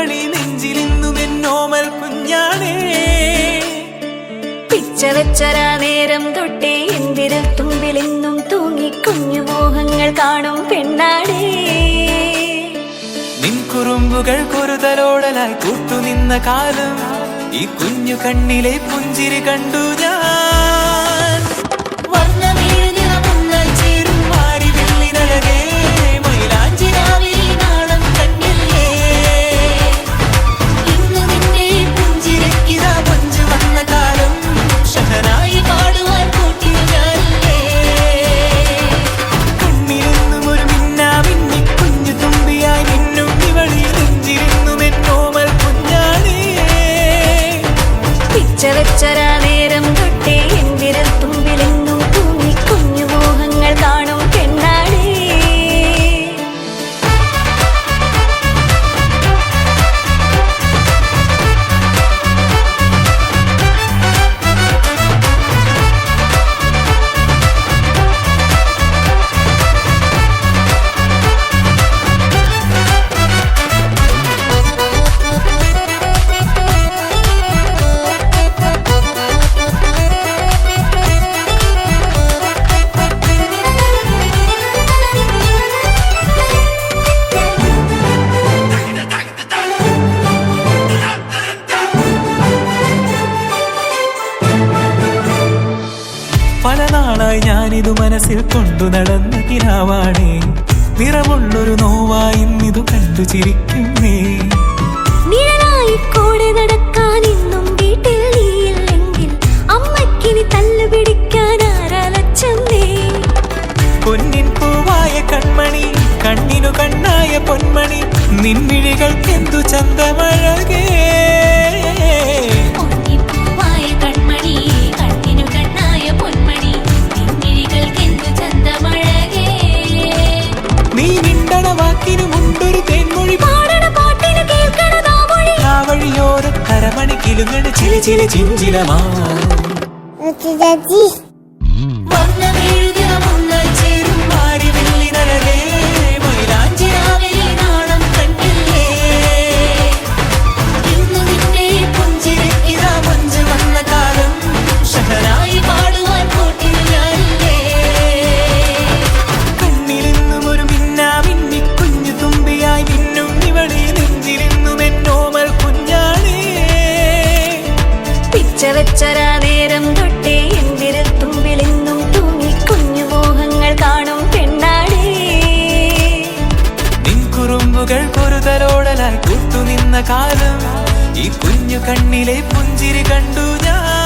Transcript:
മിന്നും നെഞ്ചിലിന്നു എന്നോമൽ കുഞ്ഞാണേ. പിച്ച വെച്ചരാ നേരം തൊട്ടേ എന്തിരൽ തുമ്പിലെന്നും തൂങ്ങി കുഞ്ഞു മോഹങ്ങൾ കാണും പെണ്ണാടേ നിൻകുറുമ്പുകൾ കുറുതലോടലായി കൂട്ടുനിന്ന കാലം ഈ കുഞ്ഞു കണ്ണിലെ പുഞ്ചിരി കണ്ടു ഞാൻ. പല നാളായി ഞാനിതു മനസ്സിൽ കൊണ്ടു നടന്ന കിനാവാണേ നിറമുള്ളൊരു നോവായി ഇന്നിതു കണ്ടു ചിരിക്കുന്നേ. നിഴലായി കൂടെ നടക്കാൻ ഇന്നും വീട്ടിൽ നീയില്ലെങ്കിൽ അമ്മയ്ക്കിനി തല്ലു പിടിക്കാൻ ആരാലച്ചമ്മേ പൊന്നിൻ പൂവായ കൺമണി കണ്ണിനു കണ്ണായ പൊന്മണി നിൻമിഴികൾക്കെന്തു ചന്തമഴകേ. മിണ്ടണ വാക്കിനു മുണ്ടൊരു തേൻമൊഴി. പാടണ പാട്ടിന് കേൾക്കണ നാമൊഴി ആ വഴിയോര കരമണി കിലുങ്ങണ ചില ചില ചിഞ്ചിലമാ. പിച്ച നേരം തൊട്ടേ എന്തിരൽ തുമ്പിലെന്നും തൂങ്ങി കുഞ്ഞു മോഹങ്ങൾ കാണും പെണ്ണാടി. നിൻ കുറുമ്പുകൾ കുറുതലോടലായി കൂട്ടുനിന്ന കാലം ഈ കുഞ്ഞു കണ്ണിലെ പുഞ്ചിരി കണ്ടു ഞാൻ.